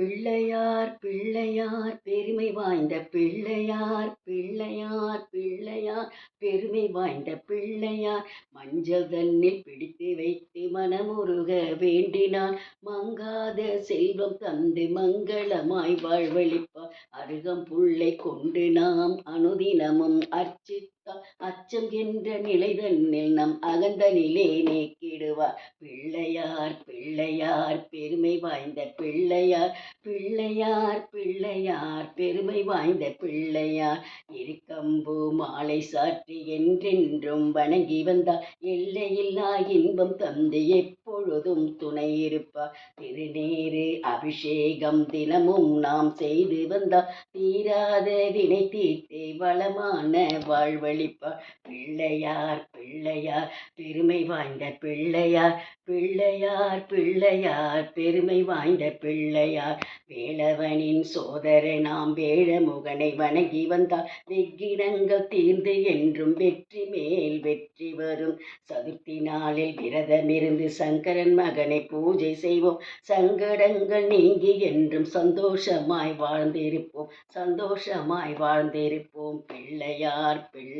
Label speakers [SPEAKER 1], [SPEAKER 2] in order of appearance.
[SPEAKER 1] பிள்ளையார் பிள்ளையார் பெருமை வாய்ந்த பிள்ளையார் பிள்ளையார் பிள்ளையார் பெருமை வாய்ந்த பிள்ளையார். மஞ்சள் தன்னில் பிடித்து வைத்து மனமுருக வேண்டினார் மங்காத செல்வம் தந்து மங்களமாய் வாழ்வழிப்பார். அருகம் புள்ளை கொண்டு நாம் அனுதினமும் அர்ச்சித்து அச்சம் என்ற நம் அகந்த நிலை பிள்ளையார் பிள்ளையார் பெருமை வாய்ந்த பிள்ளையார் பிள்ளையார் பிள்ளையார் பெருமை வாய்ந்த பிள்ளையார். இருக்கம்பு மாலை சாற்றி என்றென்றும் வணங்கி வந்தார். எல்லையில்லா இன்பம் தந்து எப்பொழுதும் துணை இருப்பார். திருநேரு அபிஷேகம் தினமும் நாம் செய்து வந்தார். தீராத வினை தீட்டே வளமான வாழ்வழி வாழ்வழிப்பார் பிள்ளையார் பிள்ளையார் பெருமை வாய்ந்த பிள்ளையார் பிள்ளையார் பிள்ளையார் பெருமை வாய்ந்த பிள்ளையார். வேலவனின் சோதரை நாம் வேழமுகனை வணங்கி வந்தால் வெக்கிடங்கள் தீர்ந்து என்றும் வெற்றி மேல் வெற்றி வரும். சதுர்த்தி நாளில் விரதமிருந்து சங்கரன் மகனை பூஜை செய்வோம். சங்கடங்கள் நீங்கி என்றும் சந்தோஷமாய் வாழ்ந்திருப்போம். சந்தோஷமாய் வாழ்ந்திருப்போம். பிள்ளையார் பிள்ளை